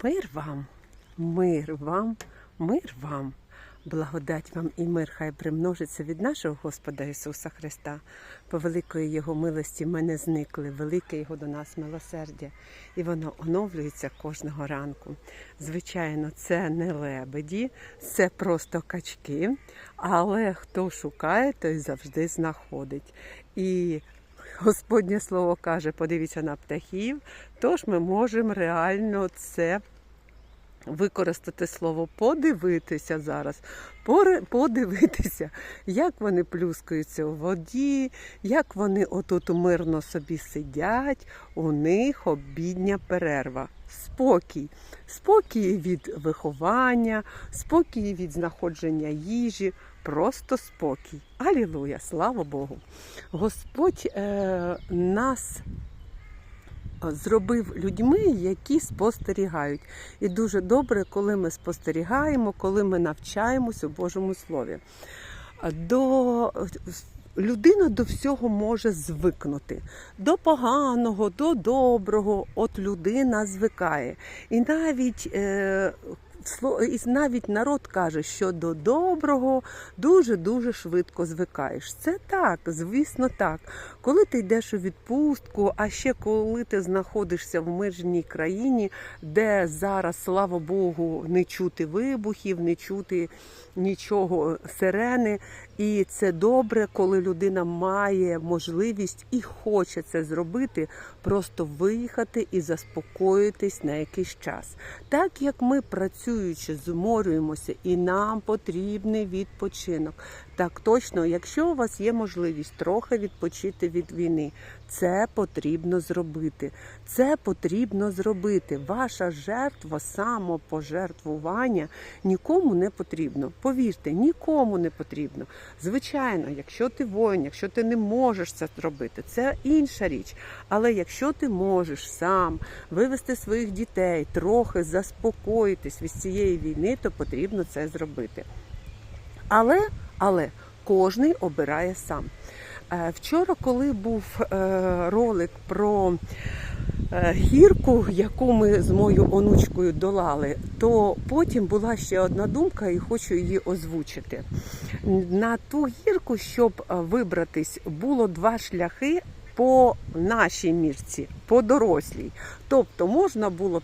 Мир вам, мир вам, мир вам. Благодать вам і мир хай примножиться від нашого Господа Ісуса Христа. По великої Його милості ми не зникли, велике Його до нас милосердя, і воно оновлюється кожного ранку. Звичайно, це не лебеді, це просто качки, але хто шукає, той завжди знаходить. І Господнє слово каже: подивіться на птахів, тож ми можемо реально це використати слово подивитися зараз, подивитися, як вони плюскаються у воді, як вони отут мирно собі сидять, у них обідня перерва. Спокій. Спокій від виховання, спокій від знаходження їжі, просто спокій. Алілуя, слава Богу. Господь е, нас зробив людьми, які спостерігають. І дуже добре, коли ми спостерігаємо, коли ми навчаємося у Божому Слові. До Людина до всього може звикнути. До поганого, до доброго, от людина звикає. І навіть, е, і навіть народ каже, що до доброго дуже-дуже швидко звикаєш. Це так, звісно, так. Коли ти йдеш у відпустку, а ще коли ти знаходишся в мирній країні, де зараз, слава Богу, не чути вибухів, не чути нічого сирени. І це добре, коли людина має можливість і хоче це зробити, просто виїхати і заспокоїтись на якийсь час. Так як ми працюючи, зморюємося, і нам потрібний відпочинок. Так точно, якщо у вас є можливість трохи відпочити від війни, це потрібно зробити. Це потрібно зробити. Ваша жертва, самопожертвування нікому не потрібно. Повірте, нікому не потрібно. Звичайно, якщо ти воїн, якщо ти не можеш це зробити, це інша річ. Але якщо ти можеш сам вивести своїх дітей, трохи заспокоїтись від цієї війни, то потрібно це зробити. Але, але кожний обирає сам. Е, Вчора, коли був е, ролик про е, гірку, яку ми з моєю онучкою долали, то потім була ще одна думка, і хочу її озвучити. На ту гірку, щоб вибратись, було два шляхи. По нашій мірці, по дорослій. Тобто можна було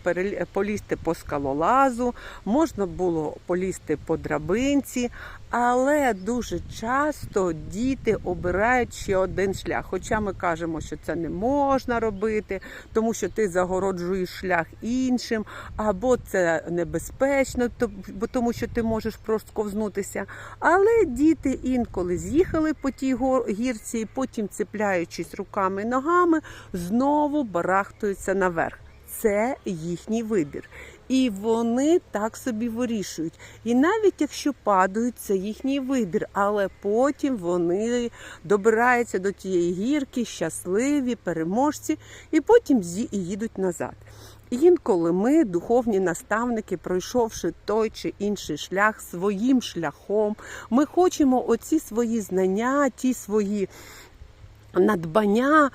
полізти по скалолазу, можна було полізти по драбинці, але дуже часто діти обирають ще один шлях. Хоча ми кажемо, що це не можна робити, тому що ти загороджуєш шлях іншим, або це небезпечно, тому що ти можеш просковзнутися. Але діти інколи з'їхали по тій гірці, і потім, цепляючись руками і ногами, знову барахтуються наверх. Це їхній вибір. І вони так собі вирішують. І навіть якщо падають, це їхній вибір, але потім вони добираються до тієї гірки, щасливі, переможці, і потім їдуть назад. Інколи ми, духовні наставники, пройшовши той чи інший шлях своїм шляхом, ми хочемо оці свої знання, ті свої надбання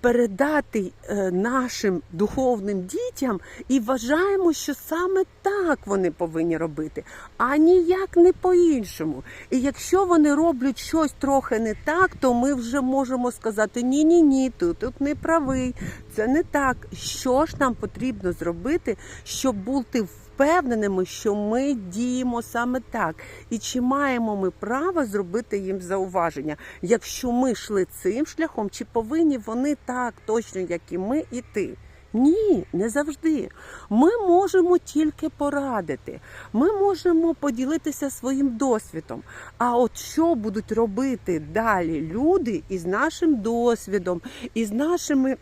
передати е, нашим духовним дітям і вважаємо, що саме так вони повинні робити, а ніяк не по-іншому. І якщо вони роблять щось трохи не так, то ми вже можемо сказати: ні, ні, ні, ти тут не правий, це не так. Що ж нам потрібно зробити, щоб бути впевненими, що ми діємо саме так, і чи маємо ми право зробити їм зауваження, якщо ми йшли цим шляхом, чи повинні вони так точно, як і ми, іти? Ні, не завжди. Ми можемо тільки порадити. Ми можемо поділитися своїм досвідом. А от що будуть робити далі люди із нашим досвідом, із нашими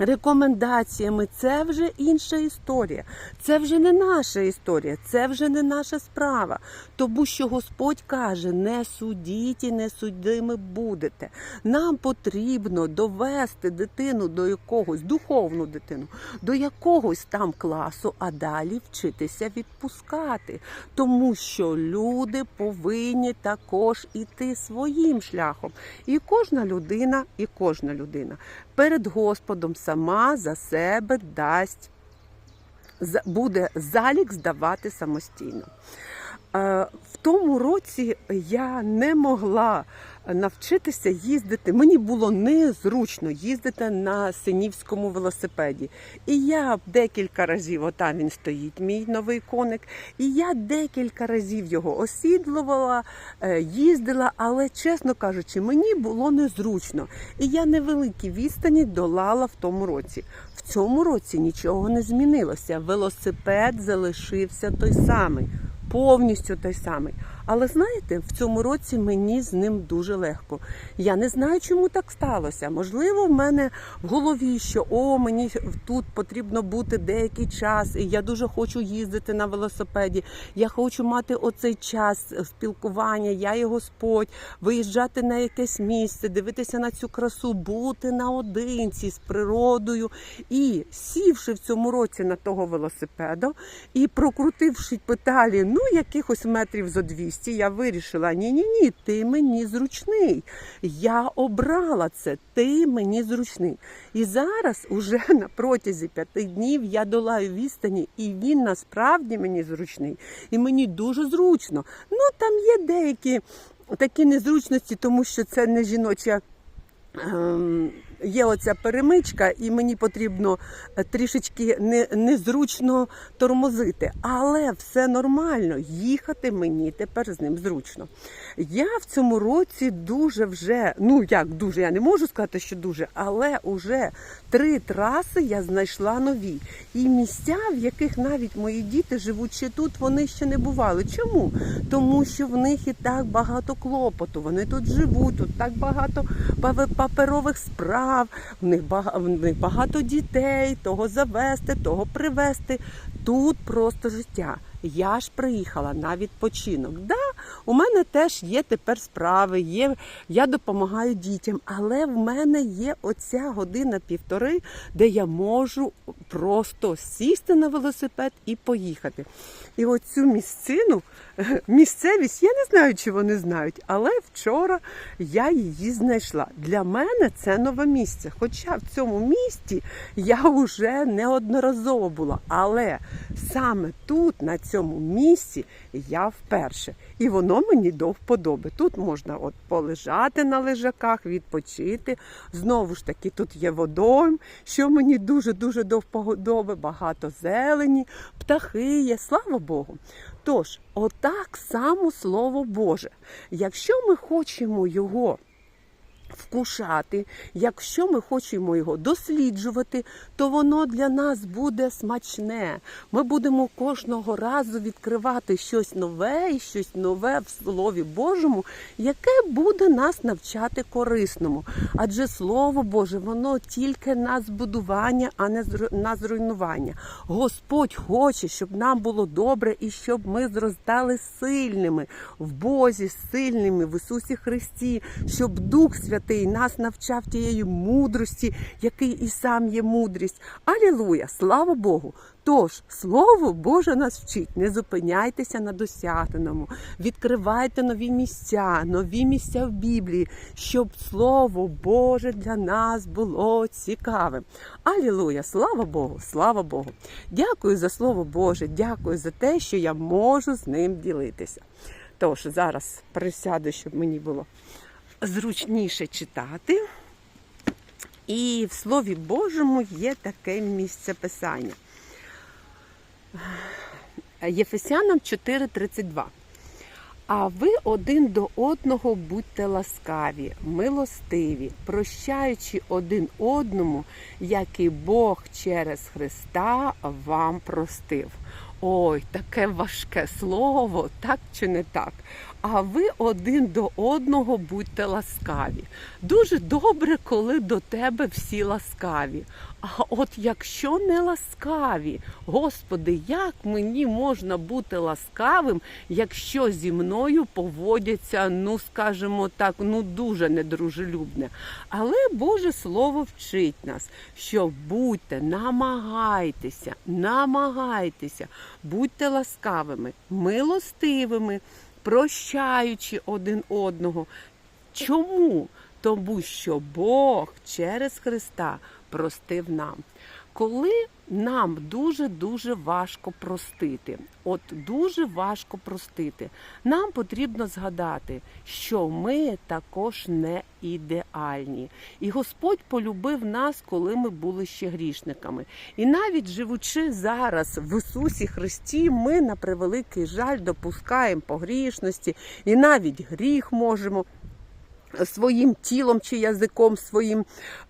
рекомендаціями, це вже інша історія. Це вже не наша історія, це вже не наша справа. Тому що Господь каже: не судіть і не судими будете. Нам потрібно довести дитину до якогось духовну дитину, до якогось там класу, а далі вчитися відпускати. Тому що люди повинні також іти своїм шляхом. І кожна людина, і кожна людина перед Господом сама за себе дасть буде залік здавати самостійно. Е, В тому році я не могла навчитися їздити. Мені було незручно їздити на синівському велосипеді. І я декілька разів, отам він стоїть, мій новий коник. І я декілька разів його осідлувала, е, їздила, але, чесно кажучи, мені було незручно. І я невеликі відстані долала в тому році. В цьому році нічого не змінилося. Велосипед залишився той самий повністю той самий. Але знаєте, в цьому році мені з ним дуже легко. Я не знаю, чому так сталося. Можливо, в мене в голові, що о, мені тут потрібно бути деякий час, і я дуже хочу їздити на велосипеді. Я хочу мати оцей час спілкування, я і Господь, виїжджати на якесь місце, дивитися на цю красу, бути наодинці з природою. І сівши в цьому році на того велосипеда і прокрутивши педалі, ну якихось метрів зо 200, я вирішила: ні, ні, ні, ти мені зручний. Я обрала це, ти мені зручний. І зараз, уже на протязі п'яти днів, я долаю відстані, і він насправді мені зручний. І мені дуже зручно. Ну там є деякі такі незручності, тому що це не жіноча. ем, Є оця перемичка, і мені потрібно е, трішечки не, незручно тормозити. Але все нормально. Їхати мені тепер з ним зручно. Я в цьому році дуже вже, ну як дуже, я не можу сказати, що дуже, але уже три траси я знайшла нові. І місця, в яких навіть мої діти, живучи тут, вони ще не бували. Чому? Тому що в них і так багато клопоту. Вони тут живуть, тут так багато паперових справ, в них багато, в них багато дітей, того завести, того привезти. Тут просто життя. Я ж приїхала на відпочинок. Да, у мене теж є тепер справи, є, я допомагаю дітям, але в мене є оця година-півтори, де я можу просто сісти на велосипед і поїхати. І оцю місцину, місцевість, я не знаю, чи вони знають, але вчора я її знайшла. Для мене це нове місце. Хоча в цьому місті я вже неодноразово була. Але саме тут, на цьому місці, я вперше. І воно мені до вподоби. Тут можна от полежати на лежаках, відпочити. Знову ж таки, тут є водойм, що мені дуже-дуже до вподоби, багато зелені, птахи є, слава Богу. Тож, отак само Слово Боже. Якщо ми хочемо його вкушати, якщо ми хочемо його досліджувати, то воно для нас буде смачне. Ми будемо кожного разу відкривати щось нове і щось нове в Слові Божому, яке буде нас навчати корисному. Адже Слово Боже, воно тільки на збудування, а не на зруйнування. Господь хоче, щоб нам було добре і щоб ми зростали сильними в Бозі, сильними в Ісусі Христі, щоб Дух Святий нас навчав тієї мудрості, який і сам є мудрість. Алілуя! Слава Богу! Тож, Слово Боже нас вчить. Не зупиняйтеся на досягненому, відкривайте нові місця, нові місця в Біблії, щоб Слово Боже для нас було цікавим. Алілуя! Слава Богу! Слава Богу! Дякую за Слово Боже, дякую за те, що я можу з ним ділитися. Тож зараз присяду, щоб мені було зручніше читати. І в Слові Божому є таке місце писання. Єфесянам 4:32. А ви один до одного будьте ласкаві, милостиві, прощаючи один одному, як і Бог через Христа вам простив. Ой, таке важке слово, так чи не так? А ви один до одного будьте ласкаві. Дуже добре, коли до тебе всі ласкаві. А от якщо не ласкаві, Господи, як мені можна бути ласкавим, якщо зі мною поводяться, ну скажімо так, ну дуже недружелюбне. Але Боже Слово вчить нас, що будьте, намагайтеся, намагайтеся, будьте ласкавими, милостивими, прощаючи один одного. Чому? Тому що Бог через Христа простив нам. Коли нам дуже-дуже важко простити. От дуже важко простити. Нам потрібно згадати, що ми також не ідеальні. І Господь полюбив нас, коли ми були ще грішниками. І навіть живучи зараз в Ісусі Христі, ми на превеликий жаль допускаємо погрішності і навіть гріх можемо своїм тілом чи язиком своїм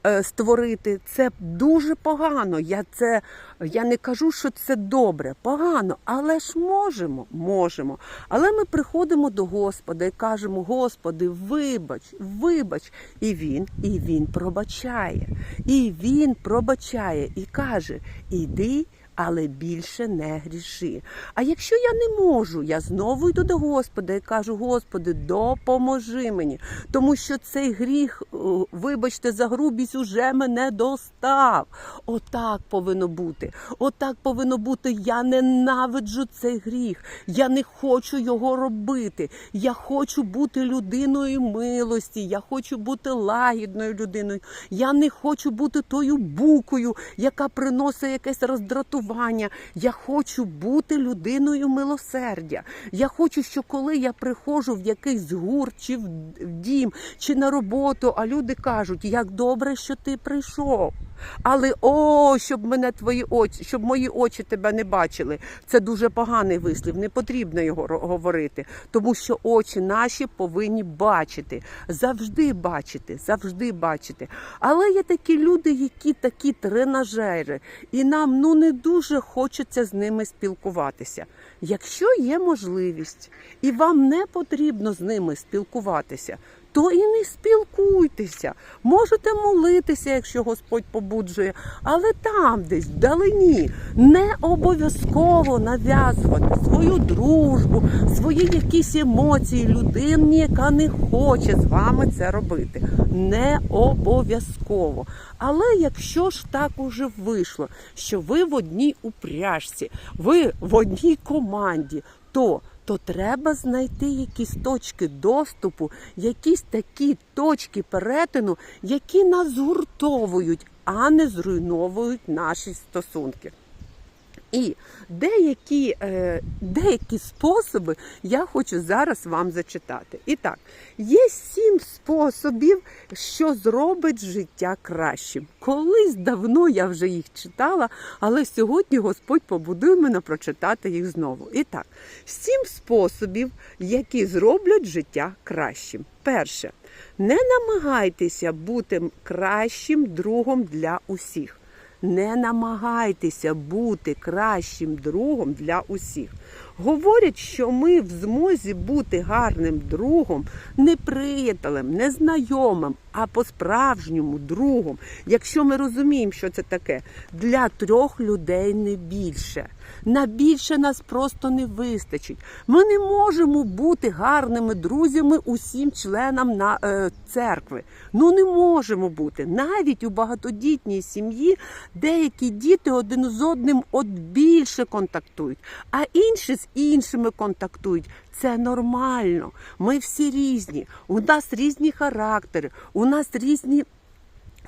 е, створити. Це дуже погано. Я це я не кажу, що це добре, погано, але ж можемо, можемо. Але ми приходимо до Господа і кажемо: Господи, вибач, вибач. І Він, і Він пробачає. І Він пробачає і каже: Іди. Але більше не гріши. А якщо я не можу, я знову йду до Господа і кажу: Господи, допоможи мені, тому що цей гріх, вибачте, за грубість уже мене достав. Отак повинно бути. Отак повинно бути. Я ненавиджу цей гріх. Я не хочу його робити. Я хочу бути людиною милості. Я хочу бути лагідною людиною. Я не хочу бути тою букою, яка приносить якесь роздратування. Я хочу бути людиною милосердя. Я хочу, що коли я приходжу в якийсь гурт, чи в дім, чи на роботу, а люди кажуть, як добре, що ти прийшов. Але о, щоб мене твої очі, щоб мої очі тебе не бачили. Це дуже поганий вислів. Не потрібно його говорити, тому що очі наші повинні бачити, завжди бачити, завжди бачити. Але є такі люди, які такі тренажери, і нам ну не дуже хочеться з ними спілкуватися. Якщо є можливість, і вам не потрібно з ними спілкуватися, то і не спілкуйтеся. Можете молитися, якщо Господь побуджує, але там, десь вдалині, не обов'язково нав'язувати свою дружбу, свої якісь емоції людині, яка не хоче з вами це робити. Не обов'язково. Але якщо ж так уже вийшло, що ви в одній упряжці, ви в одній команді, то то треба знайти якісь точки доступу, якісь такі точки перетину, які нас згуртовують, а не зруйновують наші стосунки. І деякі, е, деякі способи я хочу зараз вам зачитати. І так, є сім способів, що зробить життя кращим. Колись давно я вже їх читала, але сьогодні Господь побудує мене прочитати їх знову. І так, сім способів, які зроблять життя кращим. Перше, не намагайтеся бути кращим другом для усіх. Не намагайтеся бути кращим другом для усіх. Говорять, що ми в змозі бути гарним другом, не приятелем, не знайомим, а по-справжньому другом, якщо ми розуміємо, що це таке, для трьох людей не більше. На більше нас просто не вистачить. Ми не можемо бути гарними друзями усім членам на е, церкви. Ну не можемо бути. Навіть у багатодітній сім'ї деякі діти один з одним от більше контактують, а інші з іншими контактують. Це нормально. Ми всі різні. У нас різні характери, у нас різні.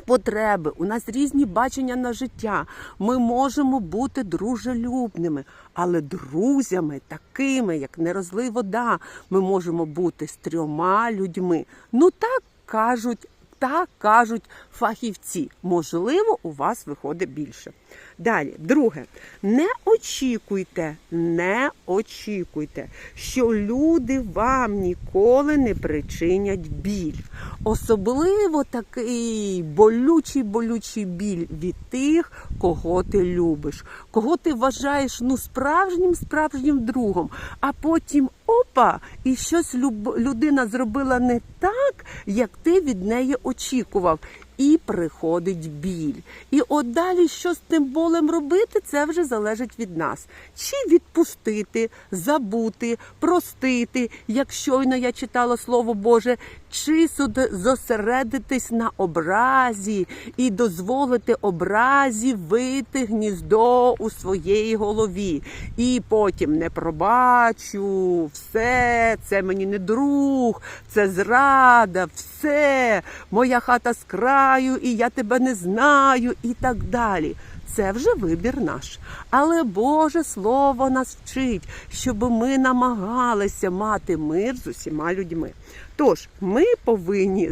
Потреби, у нас різні бачення на життя. Ми можемо бути дружелюбними, але друзями, такими, як не вода, ми можемо бути з трьома людьми. Ну так кажуть, так кажуть фахівці. Можливо, у вас виходить більше. Далі, друге, не очікуйте, не очікуйте, що люди вам ніколи не причинять біль. Особливо такий болючий, болючий біль від тих, кого ти любиш, кого ти вважаєш ну справжнім справжнім другом, а потім опа, і щось людина зробила не так, як ти від неї очікував. І приходить біль. І от далі, що з тим болем робити, це вже залежить від нас. Чи відпустити, забути, простити, як щойно я читала Слово Боже, чи зосередитись на образі і дозволити образі вийти гніздо у своїй голові. І потім не пробачу, все, це мені не друг, це зрада, все, моя хата з краю, і я тебе не знаю, і так далі. це вже вибір наш. Але Боже Слово нас вчить, щоб ми намагалися мати мир з усіма людьми. Тож ми повинні,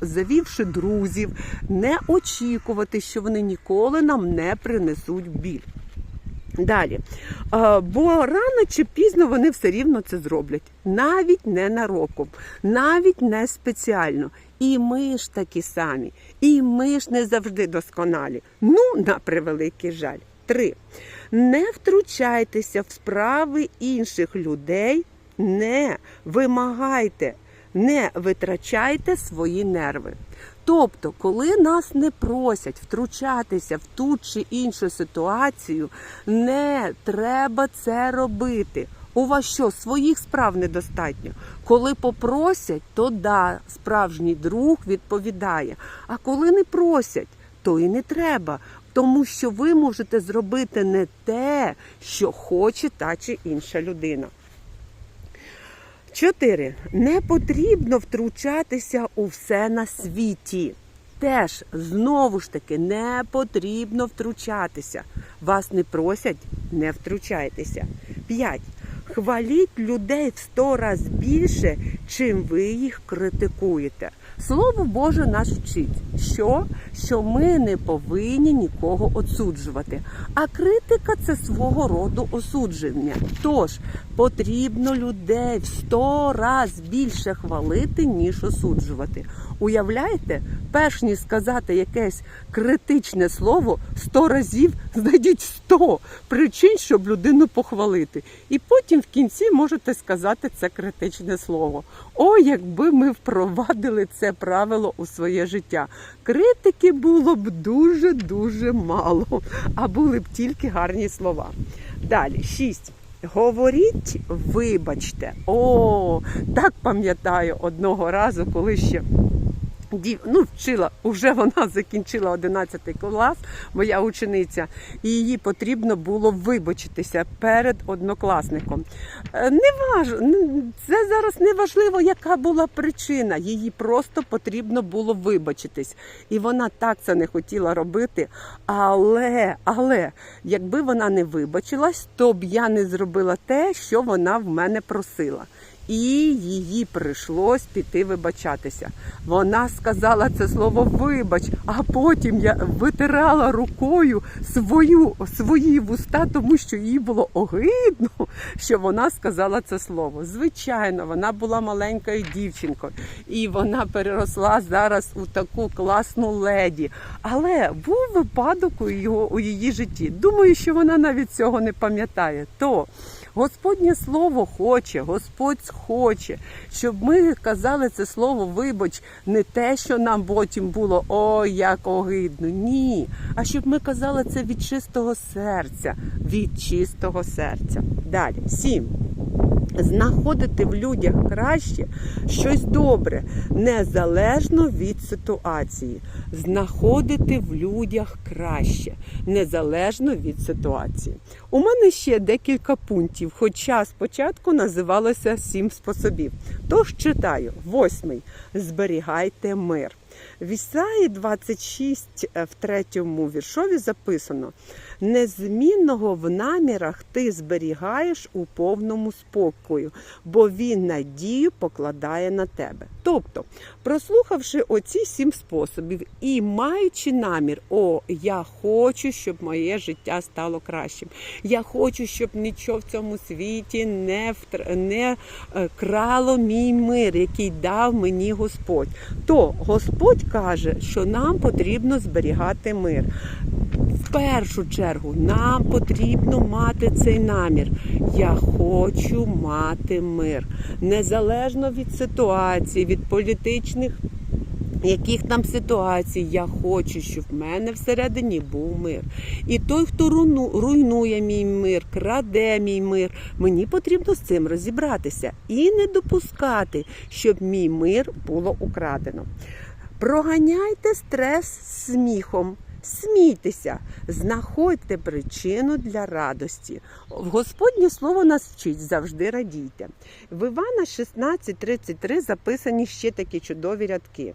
завівши друзів, не очікувати, що вони ніколи нам не принесуть біль. Далі. Бо рано чи пізно вони все рівно це зроблять. Навіть не нароком, навіть не спеціально. І ми ж такі самі, і ми ж не завжди досконалі. Ну, на превеликий жаль. Три. Не втручайтеся в справи інших людей, не вимагайте, не витрачайте свої нерви. Тобто, коли нас не просять втручатися в ту чи іншу ситуацію, не треба це робити. У вас що, своїх справ недостатньо? Коли попросять, то да, справжній друг відповідає. А коли не просять, то і не треба. Тому що ви можете зробити не те, що хоче та чи інша людина. Чотири. Не потрібно втручатися у все на світі. Теж знову ж таки не потрібно втручатися. Вас не просять, не втручайтеся. П'ять. Хваліть людей в сто раз більше, чим ви їх критикуєте. Слово Боже нас вчить, що? що ми не повинні нікого осуджувати. А критика це свого роду осудження. Тож потрібно людей в сто раз більше хвалити, ніж осуджувати. Уявляєте, перш ніж сказати якесь критичне слово, сто разів знайдіть сто причин, щоб людину похвалити. І потім в кінці можете сказати це критичне слово. О, якби ми впровадили це правило у своє життя. Критики було б дуже-дуже мало, а були б тільки гарні слова. Далі, шість. Говоріть, вибачте. О, так пам'ятаю одного разу, коли ще дів, ну, вчила, вже вона закінчила 11 клас, моя учениця, і їй потрібно було вибачитися перед однокласником. Е, Не важ... це зараз не важливо, яка була причина. Їй просто потрібно було вибачитись. І вона так це не хотіла робити. Але, але, якби вона не вибачилась, то б я не зробила те, що вона в мене просила. І їй прийшлось піти вибачатися. Вона сказала це слово вибач, а потім я витирала рукою свою, свої вуста, тому що їй було огидно, що вона сказала це слово. Звичайно, вона була маленькою дівчинкою, і вона переросла зараз у таку класну леді. Але був випадок у, його, у її житті. Думаю, що вона навіть цього не пам'ятає. То Господнє слово хоче, Господь хоче, щоб ми казали це слово, вибач, не те, що нам потім було ой, як огидно. Ні. А щоб ми казали це від чистого серця, від чистого серця. Далі, сім. Знаходити в людях краще щось добре, незалежно від ситуації. Знаходити в людях краще, незалежно від ситуації. У мене ще декілька пунктів, хоча спочатку називалося сім способів. Тож читаю: восьмий. Зберігайте мир. В Ісаї 26 е, в третьому віршові записано: незмінного в намірах ти зберігаєш у повному спокою, бо він надію покладає на тебе. Тобто, прослухавши оці сім способів і маючи намір, о, я хочу, щоб моє життя стало кращим. Я хочу, щоб нічого в цьому світі не, втр... не е, крало мій мир, який дав мені Господь. То Господь каже, що нам потрібно зберігати мир. В першу чергу нам потрібно мати цей намір. Я хочу мати мир. Незалежно від ситуації, від політичних яких там ситуацій я хочу, щоб в мене всередині був мир. І той, хто руйнує мій мир, краде мій мир, мені потрібно з цим розібратися і не допускати, щоб мій мир було украдено. Проганяйте стрес сміхом. Смійтеся, знаходьте причину для радості. Господнє слово нас вчить завжди радійте. В Івана 16:33 записані ще такі чудові рядки.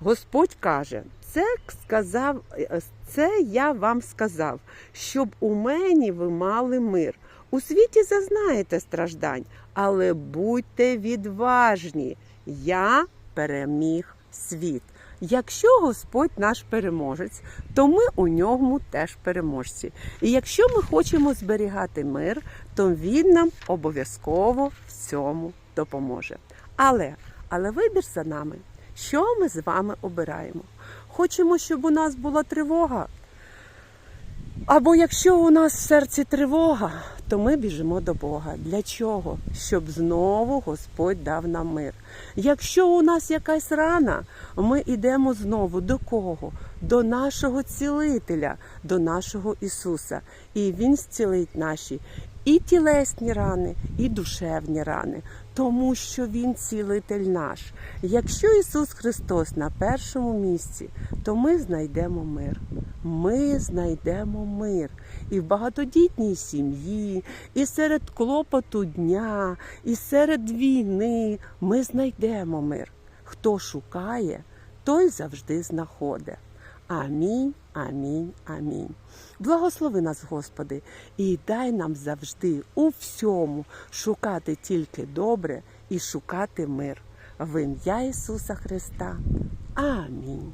Господь каже: це сказав, е, це я вам сказав, щоб у мені ви мали мир. У світі зазнаєте страждань, але будьте відважні. Я переміг світ. Якщо Господь наш переможець, то ми у ньому теж переможці. І якщо ми хочемо зберігати мир, то він нам обов'язково в цьому допоможе. Але, але вибір за нами. Що ми з вами обираємо? Хочемо, щоб у нас була тривога. Або якщо у нас в серці тривога, то ми біжимо до Бога. Для чого? Щоб знову Господь дав нам мир. Якщо у нас якась рана, ми йдемо знову до кого? До нашого цілителя, до нашого Ісуса. І Він зцілить наші і тілесні рани, і душевні рани, тому що Він цілитель наш. Якщо Ісус Христос на першому місці, то ми знайдемо мир. Ми знайдемо мир і в багатодітній сім'ї, і серед клопоту дня, і серед війни ми знайдемо мир. Хто шукає, той завжди знаходить. Амінь, амінь, амінь. Благослови нас, Господи, і дай нам завжди у всьому шукати тільки добре і шукати мир. В ім'я Ісуса Христа. Амінь.